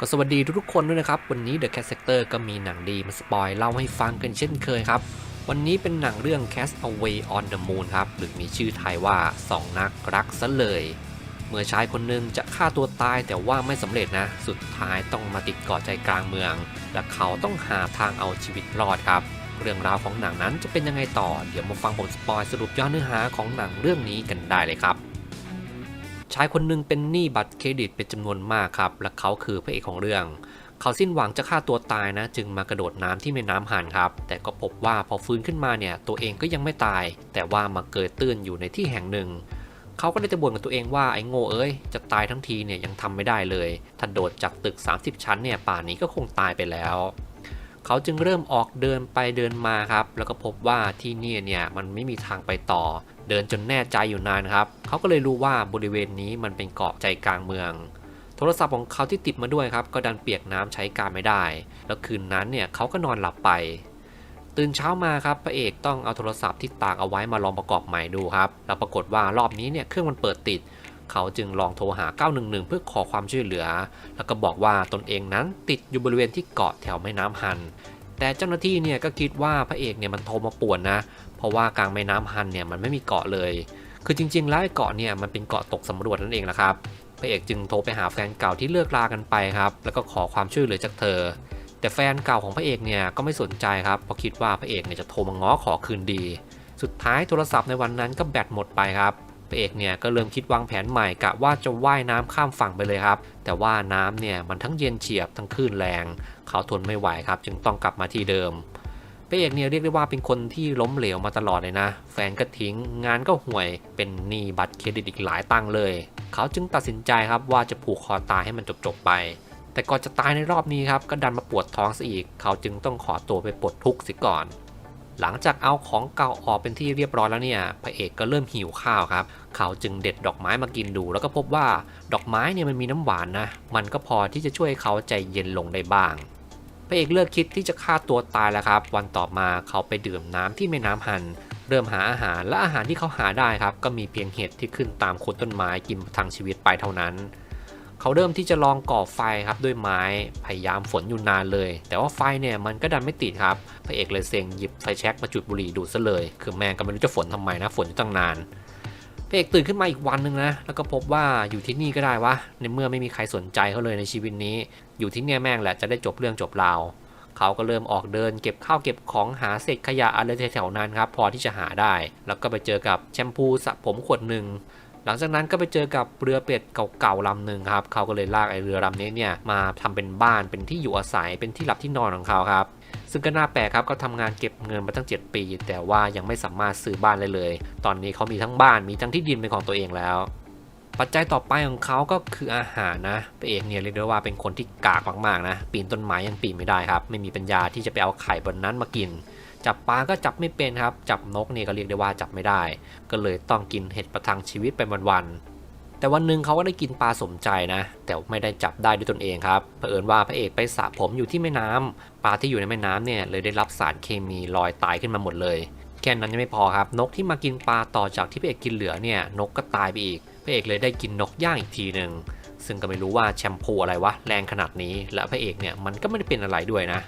ก็สวัสดีทุกๆคนด้วยนะครับ วันนี้ The Cat Sector ก็มีหนังดีมาสปอยเล่าให้ฟังกันเช่นเคยครับ วันนี้เป็นหนังเรื่อง Cast Away on the Moon ครับ หรือมีชื่อไทยว่าสองนักรักซะเลย เมื่อชายคนหนึ่งจะฆ่าตัวตายแต่ว่าไม่สำเร็จนะ สุดท้ายต้องมาติดเกาะใจกลางเมือง และเขาต้องหาทางเอาชีวิตรอดครับ เรื่องราวของหนังนั้นจะเป็นยังไงต่อ เดี๋ยวมาฟังผมสปอยสรุปย้อเนื้อหาของหนังเรื่องนี้กันได้เลยครับ ชายคนหนึ่งเป็นหนี้บัตรเครดิตเป็นจำนวนมากครับ และเขาคือพระเอกของเรื่อง เขาสิ้นหวังจะฆ่าตัวตายนะ จึงมากระโดดน้ำที่แม่น้ำหันครับ แต่ก็พบว่าพอฟื้นขึ้นมาเนี่ย ตัวเองก็ยังไม่ตาย แต่ว่ามาเกิดตื้นอยู่ในที่แห่งหนึ่ง เขาก็ได้จะบ่นกับตัวเองว่าไอ้โง่เอ้ยจะตายทั้งทีเนี่ยยังทำไม่ได้เลยถ้าโดดจากตึก 30 ชั้นเนี่ยป่านนี้ก็คงตายไปแล้วเขาจึงเริ่มออกเดินไปเดินมาครับ แล้วก็พบว่าที่นี่เนี่ยมันไม่มีทางไปต่อ เดินจนแน่ใจอยู่นานครับ เขาก็เลยรู้ว่าบริเวณนี้มันเป็นเกาะใจกลางเมือง โทรศัพท์ของเขาที่ติดมาด้วยครับ ก็ดันเปียกน้ำใช้การไม่ได้ แล้วคืนนั้นเนี่ยเขาก็นอนหลับไป ตื่นเช้ามาครับพระเอกต้องเอาโทรศัพท์ที่ตากเอาไว้มาลองประกอบใหม่ดูครับ แล้วปรากฏว่ารอบนี้เนี่ยเครื่องมันเปิดติด เขาจึงลองโทรหา 911 เพื่อขอความช่วยเหลือ แล้วก็บอกว่าตนเองนั้นติดอยู่บริเวณที่เกาะแถวแม่น้ำฮันแต่เจ้าหน้าที่เนี่ยก็คิดว่าพระเอกเนี่ยมันโทรมาป่วนนะ เพราะว่ากลางแม่น้ำฮันเนี่ยมันไม่มีเกาะเลย คือจริงๆแล้วเกาะเนี่ยมันเป็นเกาะตกสำรวจนั่นเองนะครับพระเอกจึงโทรไปหาแฟนเก่าที่เลิกรากันไปครับ แล้วก็ขอความช่วยเหลือจากเธอ แต่แฟนเก่าของพระเอกเนี่ยก็ไม่สนใจครับเพราะคิดว่าพระเอกเนี่ยจะโทรมาง้อขอคืนดี สุดท้ายโทรศัพท์ในวันนั้นก็แบตหมดไปครับพระเอกเนี่ยก็เริ่มคิดวางแผนใหม่กะว่าจะว่ายน้ำข้ามฝั่งไปเลยครับ แต่ว่าน้ำเนี่ยมันทั้งเย็นเฉียบทั้งคลื่นแรง เขาทนไม่ไหวครับ จึงต้องกลับมาที่เดิม พระเอกเนี่ยเรียกได้ว่าเป็นคนที่ล้มเหลวมาตลอดเลยนะ แฟนก็ทิ้งงานก็ห่วยเป็นหนี้บัตรเครดิตอีกหลายตังเลย เขาจึงตัดสินใจครับว่าจะผูกคอตายให้มันจบๆไป แต่ก่อนจะตายในรอบนี้ครับก็ดันมาปวดท้องซะอีก เขาจึงต้องขอตัวไปปลดทุกข์สิก่อน หลังจากเอาของเก่าออกเป็นที่เรียบร้อยแล้วเนี่ยพระเอกก็เริ่มหิวข้าวครับ เขาจึงเด็ดดอกไม้มากินดู แล้วก็พบว่าดอกไม้เนี่ยมันมีน้ำหวานนะมันก็พอที่จะช่วยให้เขาใจเย็นลงได้บ้าง พระเอกเลิกคิดที่จะฆ่าตัวตายแล้วครับ วันต่อมาเขาไปดื่มน้ำที่แม่น้ำหัน เริ่มหาอาหารและอาหารที่เขาหาได้ครับ ก็มีเพียงเห็ดที่ขึ้นตามโคนต้นไม้กินทางชีวิตไปเท่านั้น เขาเริ่มที่จะลองก่อไฟครับด้วยไม้พยายามฝนอยู่นานเลย แต่ว่าไฟเนี่ยมันก็ดันไม่ติดครับพระเอกเลยเซ็งหยิบไฟแช็กมาจุดบุหรี่ดูดซะเลย คือแม่งก็ไม่รู้จะฝนทำไมนะฝนอยู่ตั้งนานพระเอกตื่นขึ้นมาอีกวันหนึ่งนะ แล้วก็พบว่าอยู่ที่นี่ก็ได้วะ ในเมื่อไม่มีใครสนใจเขาเลยในชีวิตนี้ อยู่ที่เนี่ยแม่งแหละจะได้จบเรื่องจบราวเขาก็เริ่มออกเดินเก็บข้าวเก็บของหาเศษขยะอะไรแถวๆนั้นครับพอที่จะหาได้ แล้วก็ไปเจอกับแชมพูสระผมขวดหนึ่งหลังจากนั้นก็ไปเจอกับเรือเป็ดเก่าๆลำหนึ่งครับเขาก็เลยลากไอเรือลำนี้เนี่ยมาทำเป็นบ้านเป็นที่อยู่อาศัยเป็นที่หลับที่นอนของเขาครับซึ่งก็น่าแปลกครับก็ทำงานเก็บเงินมาตั้ง 7 ปี แต่ว่ายังไม่สามารถซื้อบ้านเลยเลย ตอนนี้เขามีทั้งบ้านมีทั้งที่ดินเป็นของตัวเองแล้ว ปัจจัยต่อไปของเขาก็คืออาหารนะพระเอกเนี่ยเรียกได้ว่าเป็นคนที่กากมากๆนะปีนต้นไม้ยังปีนไม่ได้ครับ ไม่มีปัญญาที่จะไปเอาไข่บนนั้นมากิน จับปลาก็จับไม่เป็นครับ จับนกเนี่ยก็เรียกได้ว่าจับไม่ได้ ก็เลยต้องกินเห็ดประทังชีวิตไปวันๆแต่วันหนึ่งเขาก็ได้กินปลาสมใจนะ แต่ไม่ได้จับได้ด้วยตนเองครับเผอิญว่าพระเอกไปสระผมอยู่ที่แม่น้ำปลาที่อยู่ในแม่น้ำเนี่ยเลยได้รับสารเคมีลอยตายขึ้นมาหมดเลยแค่นั้นยังไม่พอครับ นกที่มากินปลาต่อจากที่พระเอกกินเหลือเนี่ยนกก็ตายไปอีก พระเอกเลยได้กินนกย่างอีกทีหนึ่งซึ่งก็ไม่รู้ว่าแชมพูอะไรวะแรงขนาดนี้ และพระเอกเนี่ยมันก็ไม่ได้เป็นอะไรด้วยนะ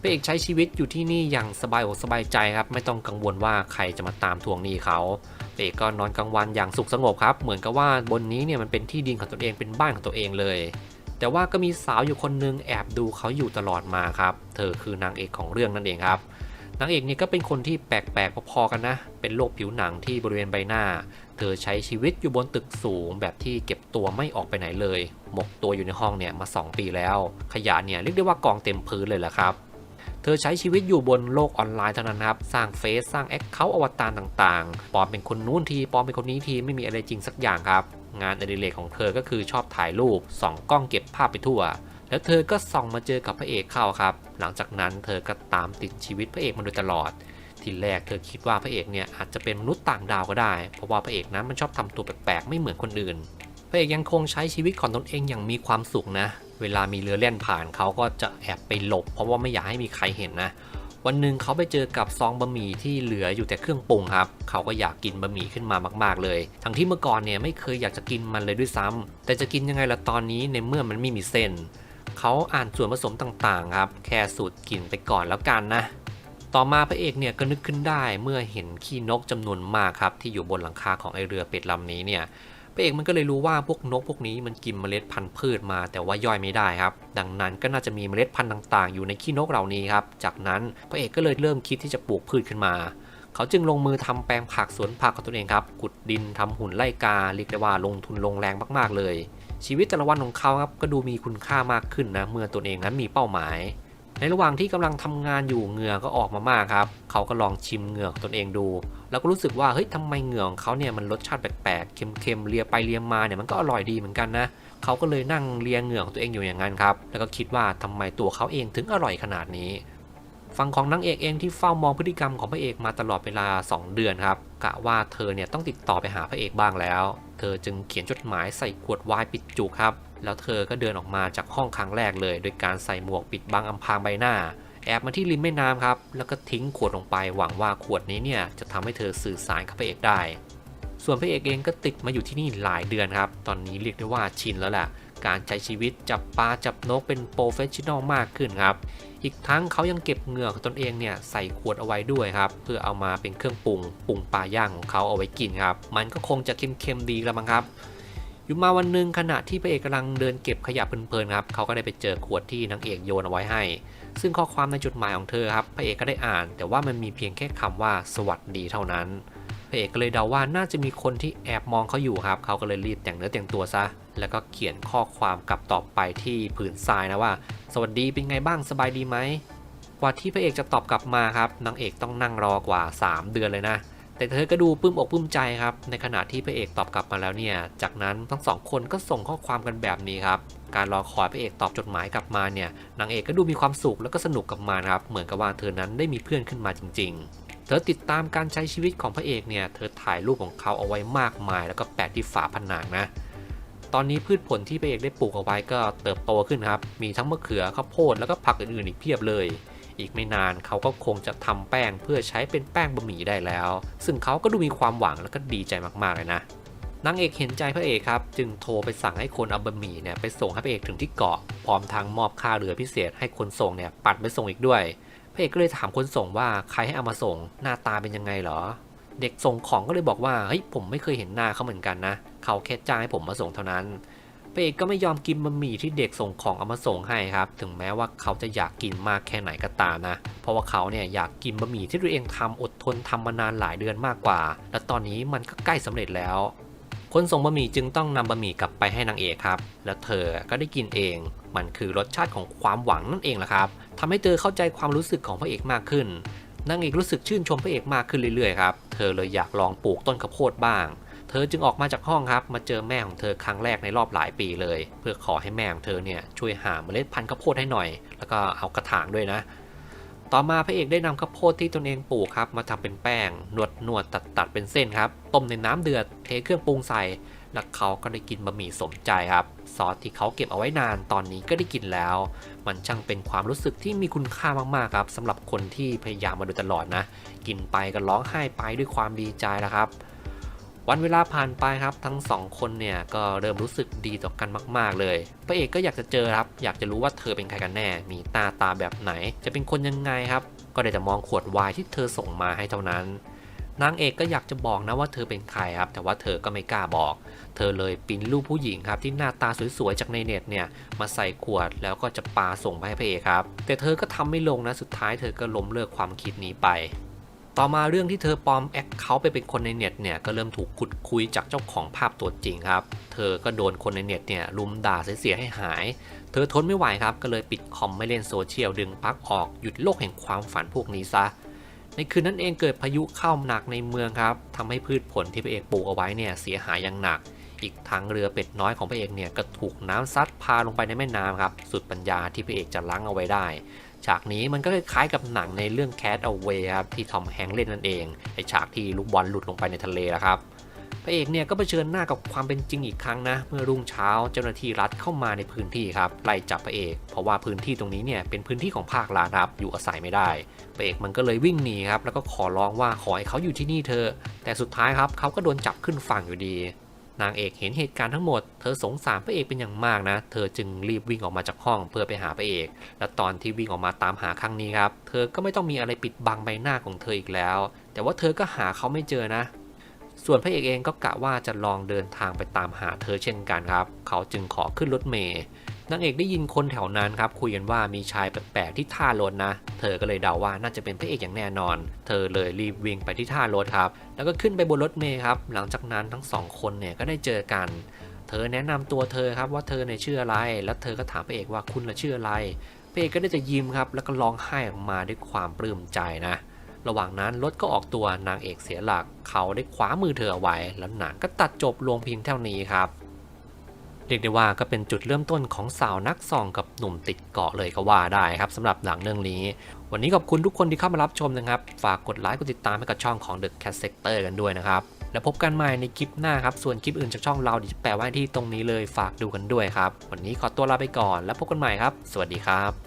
พระเอกใช้ชีวิตอยู่ที่นี่อย่างสบายอกสบายใจครับ ไม่ต้องกังวลว่าใครจะมาตามทวงหนี้เขาพระเอกก็นอนกลางวันอย่างสุขสงบครับ เหมือนกับว่าบนนี้เนี่ยมันเป็นที่ดินของตนเองเป็นบ้านของตัวเองเลย แต่ว่าก็มีสาวอยู่คนนึงแอบดูเขาอยู่ตลอดมาครับ เธอคือนางเอกของเรื่องนั่นเองครับ นางเอกนี่ก็เป็นคนที่แปลกๆพอๆกันนะ เป็นโรคผิวหนังที่บริเวณใบหน้า เธอใช้ชีวิตอยู่บนตึกสูงแบบที่เก็บตัวไม่ออกไปไหนเลย หมกตัวอยู่ในห้องเนี่ยมา 2 ปีแล้ว ขยะเนี่ยเรียกได้ว่ากองเต็มพื้นเลยแหละครับ เธอใช้ชีวิตอยู่บนโลกออนไลน์เท่านั้นครับ สร้างเฟซสร้างแอคเคาท์อวตารต่างๆ ปลอมเป็นคนนู้นทีปลอมเป็นคนนี้ทีไม่มีอะไรจริงสักอย่างครับ งานอดิเรกของเธอก็คือชอบถ่ายรูปส่องกล้องเก็บภาพไปทั่ว แล้วเธอก็ส่องมาเจอกับพระเอกเข้าครับ หลังจากนั้นเธอก็ตามติดชีวิตพระเอกมาโดยตลอด ทีแรกเธอคิดว่าพระเอกเนี่ยอาจจะเป็นมนุษย์ต่างดาวก็ได้ เพราะว่าพระเอกนั้นมันชอบทำตัวแปลกๆไม่เหมือนคนอื่น พระเอกยังคงใช้ชีวิตของตนเองอย่างมีความสุขนะ เวลามีเรือเล่นผ่านเขาก็จะแอบไปหลบ เพราะว่าไม่อยากให้มีใครเห็นนะ วันหนึ่งเขาไปเจอกับซองบะหมี่ที่เหลืออยู่แต่เครื่องปรุงครับ เขาก็อยากกินบะหมี่ขึ้นมามาก ๆ เลย ทั้งที่เมื่อก่อนเนี่ยไม่เคยอยากจะกินมันเลยด้วยซ้ำแต่จะกินยังไงล่ะตอนนี้ในเมื่อมันไม่มีเส้น เขาอ่านส่วนผสมต่างๆครับ แค่สูตรกลิ่นไปก่อนแล้วกันนะ ต่อมาพระเอกเนี่ยก็นึกขึ้นได้เมื่อเห็นขี้นกจำนวนมากครับที่อยู่บนหลังคาของไอเรือเป็ดลำนี้เนี่ยพระเอกมันก็เลยรู้ว่าพวกนกพวกนี้มันกินเมล็ดพันธุ์พืชมา แต่ว่าย่อยไม่ได้ครับ ดังนั้นก็น่าจะมีเมล็ดพันธุ์ต่างๆ อยู่ในขี้นกเหล่านี้ครับ จากนั้นพระเอกก็เลยเริ่มคิดที่จะปลูกพืชขึ้นมา เขาจึงลงมือทำแปลงผักสวนผักของตัวเองครับ ขุดดินทำหุ่นไล่กาเรียกได้ว่าลงทุนลงแรงมากๆเลย ชีวิตแต่ละวันของเขาครับก็ดูมีคุณค่ามากขึ้นนะเมื่อตัวเองนั้นมีเป้าหมาย ในระหว่างที่กำลังทำงานอยู่เหงื่อก็ออกมามากครับเขาก็ลองชิมเหงื่อของตนเองดู แล้วก็รู้สึกว่าเฮ้ยทำไมเหงื่อของเขาเนี่ยมันรสชาติแปลกๆเค็มๆเลียไปเลียมาเนี่ยมันก็อร่อยดีเหมือนกันนะเขาก็เลยนั่งเลียเหงื่อของตัวเองอยู่อย่างนั้นครับแล้วก็คิดว่าทำไมตัวเขาเองถึงอร่อยขนาดนี้ ฝั่งของนางเอกเองที่เฝ้ามองพฤติกรรมของพระเอกมาตลอดเวลา 2 เดือนครับกะว่าเธอเนี่ยต้องติดต่อไปหาพระเอกบ้างแล้ว เธอจึงเขียนจดหมายใส่ขวดวน์ปิดจุกครับ แล้วเธอก็เดินออกมาจากห้องครั้งแรกเลย โดยการใส่หมวกปิดบังอำพรางใบหน้า แอบมาที่ริมแม่น้ำครับแล้วก็ทิ้งขวดลงไปหวังว่าขวดนี้เนี่ยจะทำให้เธอสื่อสารกับพระเอกได้ ส่วนพระเอกเองก็ติดมาอยู่ที่นี่หลายเดือนครับ ตอนนี้เรียกได้ว่าชินแล้วแหละ การใช้ชีวิตจับปลาจับนกเป็นโปรเฟชชั่นอลมากขึ้นครับ อีกทั้งเขายังเก็บเหงื่อของตนเองเนี่ยใส่ขวดเอาไว้ด้วยครับ เพื่อเอามาเป็นเครื่องปรุงปรุงปลาย่างของเขาเอาไว้กินครับ มันก็คงจะเค็มๆดีแล้วมั้งครับอยู่มาวันหนึ่งขณะที่พระเอกกำลังเดินเก็บขยะเพลินๆครับเขาก็ได้ไปเจอขวดที่นางเอกโยนเอาไว้ให้ ซึ่งข้อความในจดหมายของเธอครับพระเอกก็ได้อ่าน แต่ว่ามันมีเพียงแค่คำว่าสวัสดีเท่านั้นพระเอกก็เลยเดาว่าน่าจะมีคนที่แอบมองเขาอยู่ครับ เขาก็เลยรีบแต่งเนื้อแต่งตัวซะ แล้วก็เขียนข้อความกลับตอบไปที่ผืนทรายนะว่า สวัสดีเป็นไงบ้างสบายดีไหมกว่าที่พระเอกจะตอบกลับมาครับนางเอกต้องนั่งรอกว่า 3 เดือนเลยนะ แต่เธอก็ดูปลื้มอกปลื้มใจครับ ในขณะที่พระเอกตอบกลับมาแล้วเนี่ย จากนั้นทั้งสองคนก็ส่งข้อความกันแบบนี้ครับ การรอคอยพระเอกตอบจดหมายกลับมาเนี่ยนางเอกก็ดูมีความสุขแล้วก็สนุกกับมันครับ เหมือนกับว่าเธอนั้นได้มีเพื่อนขึ้นมาจริง ๆเธอติดตามการใช้ชีวิตของพระเอกเนี่ย เธอถ่ายรูปของเขาเอาไว้มากมาย แล้วก็แปะที่ฝาผนังนะ ตอนนี้พืชผลที่พระเอกได้ปลูกเอาไว้ก็เติบโตขึ้นครับ มีทั้งมะเขือข้าวโพดแล้วก็ผักอื่นๆอีกเพียบเลย อีกไม่นานเขาก็คงจะทำแป้งเพื่อใช้เป็นแป้งบะหมี่ได้แล้ว ซึ่งเขาก็ดูมีความหวังแล้วก็ดีใจมากๆเลยนะนางเอกเห็นใจพระเอกครับ จึงโทรไปสั่งให้คนเอาบะหมี่เนี่ยไปส่งให้พระเอกถึงที่เกาะ พร้อมทางมอบค่าเรือพิเศษให้คนส่งเนี่ยปัดไปส่งอีกด้วยพระเอกก็เลยถามคนส่งว่าใครให้เอามาส่งหน้าตาเป็นยังไงเหรอ เด็กส่งของก็เลยบอกว่าเฮ้ยผมไม่เคยเห็นหน้าเขาเหมือนกันนะ เขาแค่จ้างให้ผมมาส่งเท่านั้นพระเอกก็ไม่ยอมกินบะหมี่ที่เด็กส่งของเอามาส่งให้ครับ ถึงแม้ว่าเขาจะอยากกินมากแค่ไหนก็ตามนะ เพราะว่าเขาเนี่ยอยากกินบะหมี่ที่ตัวเองทำอดทนทำมานานหลายเดือนมากกว่า และตอนนี้มันก็ใกล้สำเร็จแล้ว คนส่งบะหมี่จึงต้องนำบะหมี่กลับไปให้นางเอกครับ และเธอก็ได้กินเอง มันคือรสชาติของความหวังนั่นเองแหละครับทำให้เธอเข้าใจความรู้สึกของพระเอกมากขึ้นนางเอกรู้สึกชื่นชมพระเอกมากขึ้นเรื่อยๆครับ เธอเลยอยากลองปลูกต้นข้าวโพดบ้าง เธอจึงออกมาจากห้องครับ มาเจอแม่ของเธอครั้งแรกในรอบหลายปีเลย เพื่อขอให้แม่ของเธอเนี่ยช่วยหาเมล็ดพันธุ์ข้าวโพดให้หน่อย แล้วก็เอากระถางด้วยนะ ต่อมาพระเอกได้นำข้าวโพดที่ตนเองปลูกครับมาทำเป็นแป้งนวดนวดตัดตัดเป็นเส้นครับ ต้มในน้ำเดือดเทเครื่องปรุงใส่แล้วเขาก็ได้กินบะหมี่สมใจครับ ซอสที่เขาเก็บเอาไว้นานตอนนี้ก็ได้กินแล้ว มันช่างเป็นความรู้สึกที่มีคุณค่ามากๆครับสำหรับคนที่พยายามมาโดยตลอดนะ กินไปก็ร้องไห้ไปด้วยความดีใจแล้วครับ วันเวลาผ่านไปครับทั้งสองคนเนี่ยก็เริ่มรู้สึกดีต่อกันมาก ๆ เลย พระเอกก็อยากจะเจอครับ อยากจะรู้ว่าเธอเป็นใครกันแน่ มีตาตาแบบไหน จะเป็นคนยังไงครับ ก็ได้แต่มองขวดไวน์ที่เธอส่งมาให้เท่านั้น นางเอกก็อยากจะบอกนะว่าเธอเป็นใครครับ แต่ว่าเธอก็ไม่กล้าบอก เธอเลยปิ้นรูปผู้หญิงครับที่หน้าตาสวยๆจากในเน็ตเนี่ยมาใส่ขวดแล้วก็จะปาส่งไปให้พระเอกครับ แต่เธอก็ทำไม่ลงนะ สุดท้ายเธอก็ล้มเลิกความคิดนี้ไป ต่อมาเรื่องที่เธอปลอมแอคเขาไปเป็นคนในเน็ตเนี่ยก็เริ่มถูกขุดคุยจากเจ้าของภาพตัวจริงครับ เธอก็โดนคนในเน็ตเนี่ยลุมด่าเสียให้หาย เธอทนไม่ไหวครับ ก็เลยปิดคอมไม่เล่นโซเชียลดึงปลั๊กออกหยุดโลกแห่งความฝันพวกนี้ซะ ในคืนนั้นเองเกิดพายุเข้าหนักในเมืองครับทำให้พืชผลที่พระเอกปลูกเอาไว้เนี่ยเสียหายอย่างหนัก อีกทั้งเรือเป็ดน้อยของพระเอกเนี่ยก็ถูกน้ำซัดพาลงไปในแม่น้ำครับ สุดปัญญาที่พระเอกจะล้างเอาไว้ได้ ฉากนี้มันก็คล้ายกับหนังในเรื่อง Cat Away ครับที่ทอมแฮงเล่นนั่นเองไอฉากที่ลูกบอลหลุดลงไปในทะเลนะครับพระเอกเนี่ยก็เผชิญหน้ากับความเป็นจริงอีกครั้งนะเมื่อรุ่งเช้าเจ้าหน้าที่รัฐเข้ามาในพื้นที่ครับไล่จับพระเอกเพราะว่าพื้นที่ตรงนี้เนี่ยเป็นพื้นที่ของภาครัฐครับอยู่อาศัยไม่ได้พระเอกมันก็เลยวิ่งหนีครับแล้วก็ขอร้องว่าขอให้เขาอยู่ที่นี่เธอะแต่สุดท้ายครับเขาก็โดนจับขึ้นฝั่งอยู่ดี นางเอกเห็นเหตุการณ์ทั้งหมด เธอสงสารพระเอกเป็นอย่างมากนะ เธอจึงรีบวิ่งออกมาจากห้องเพื่อไปหาพระเอก และตอนที่วิ่งออกมาตามหาครั้งนี้ครับ เธอก็ไม่ต้องมีอะไรปิดบังใบหน้าของเธออีกแล้ว แต่ว่าเธอก็หาเขาไม่เจอนะ ส่วนพระเอกเองก็กะว่าจะลองเดินทางไปตามหาเธอเช่นกันครับ เขาจึงขอขึ้นรถเมล์ นางเอกได้ยินคนแถวนั้นครับคุยกันว่ามีชายแปลกๆที่ท่ารถนะ เธอก็เลยเดาว่าน่าจะเป็นพระเอกอย่างแน่นอน เธอเลยรีบวิ่งไปที่ท่ารถครับ แล้วก็ขึ้นไปบนรถเมล์ครับ หลังจากนั้นทั้งสองคนเนี่ยก็ได้เจอกัน เธอแนะนำตัวเธอครับว่าเธอเนี่ยชื่ออะไร แล้วเธอก็ถามพระเอกว่าคุณละชื่ออะไรพระเอกก็ได้จะยิ้มครับ แล้วก็ร้องไห้ออกมาด้วยความปลื้มใจนะ ระหว่างนั้นรถก็ออกตัวนางเอกเสียหลัก เขาได้คว้ามือเธอเอาไว้ แล้วหนังก็ตัดจบลงเพียงเท่านี้ครับ เรียกได้ว่าก็เป็นจุดเริ่มต้นของสาวนักส่องกับหนุ่มติดเกาะเลยก็ว่าได้ครับสำหรับหนังเรื่องนี้ วันนี้ขอบคุณทุกคนที่เข้ามารับชมนะครับ ฝากกดไลค์กดติดตามให้กับช่องของ The Cat Sector กันด้วยนะครับ แล้วพบกันใหม่ในคลิปหน้าครับ ส่วนคลิปอื่นจากช่องเราเดี๋ยวจะแปะไว้ที่ตรงนี้เลยฝากดูกันด้วยครับ วันนี้ขอตัวลาไปก่อนแล้วพบกันใหม่ครับ สวัสดีครับ